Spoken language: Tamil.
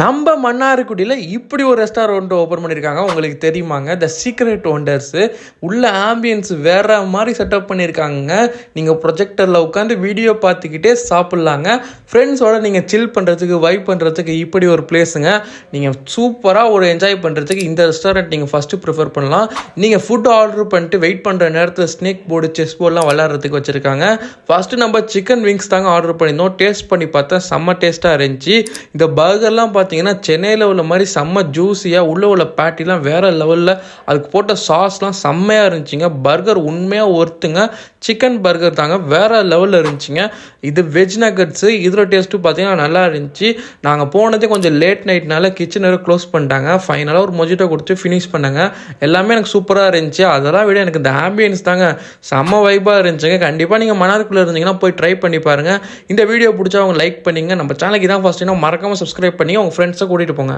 நம்ம மன்னார்குடியில் இப்படி ஒரு ரெஸ்டாரண்ட் ஓப்பன் பண்ணியிருக்காங்க. உங்களுக்கு தெரியுமாங்க? த சீக்ரெட் ஒண்டர்ஸு உள்ள ஆம்பியன்ஸ் வேற மாதிரி செட்டப் பண்ணியிருக்காங்க நீங்கள் ப்ரொஜெக்டரில் உட்காந்து வீடியோ பார்த்துக்கிட்டே சாப்பிட்லாங்க. ஃப்ரெண்ட்ஸோட நீங்கள் சில் பண்ணுறதுக்கு வைப் பண்ணுறதுக்கு இப்படி ஒரு பிளேஸுங்க நீங்கள் சூப்பராக ஒரு என்ஜாய் பண்ணுறதுக்கு இந்த ரெஸ்டாரண்ட் நீங்கள் ஃபஸ்ட்டு ப்ரிஃபர் பண்ணலாம். நீங்கள் ஃபுட் ஆர்டர் பண்ணிட்டு வெயிட் பண்ணுற நேரத்தில் ஸ்னேக் போர்டு செஸ் போர்டெலாம் விளாட்றதுக்கு வச்சுருக்காங்க. ஃபஸ்ட்டு நம்ம சிக்கன் விங்ஸ் தாங்க ஆர்டர் பண்ணியிருந்தோம். டேஸ்ட் பண்ணி பார்த்தா செம்ம டேஸ்ட்டாக இருந்துச்சு. இந்த பர்கர்லாம் பார்த்தீங்கன்னா சென்னையில் உள்ள மாதிரி செம்ம ஜூஸியாக உள்ளே உள்ள பேட்டிலாம் வேறு லெவலில் அதுக்கு போட்ட சாஸ்லாம் செம்மையாக இருந்துச்சுங்க. பர்கர் உண்மையாக ஒர்த்துங்க சிக்கன் பர்கர் தாங்க வேறு லெவலில் இருந்துச்சுங்க. இது வெஜ் நகட்ஸு இதில் டேஸ்ட்டும் பார்த்தீங்கன்னா நல்லா இருந்துச்சு. நாங்கள் போனதே கொஞ்சம் லேட் நைட்னால கிச்சன் க்ளோஸ் பண்ணிட்டாங்க. ஃபைனலாக ஒரு மொஜிட்டோ கொடுத்து ஃபினிஷ் பண்ணாங்க. எல்லாமே எனக்கு சூப்பராக இருந்துச்சு. அதெல்லாம் விட எனக்கு இந்த ஆம்பியன்ஸ் தாங்க செம்ம வைப்பாக இருந்துச்சுங்க. கண்டிப்பாக நீங்கள் மன்னார்குள்ளே இருந்தீங்கன்னா போய் ட்ரை பண்ணி பாருங்கள் இந்த வீடியோ பிடிச்சா அவங்க லைக் பண்ணிங்க. நம்ம சேனலுக்கு தான் ஃபஸ்ட்டு மறக்காமல் சப்ஸ்கிரைப் பண்ணி உங்கள் ஃப்ரெண்ட்ஸை கூட்டிகிட்டு போங்க.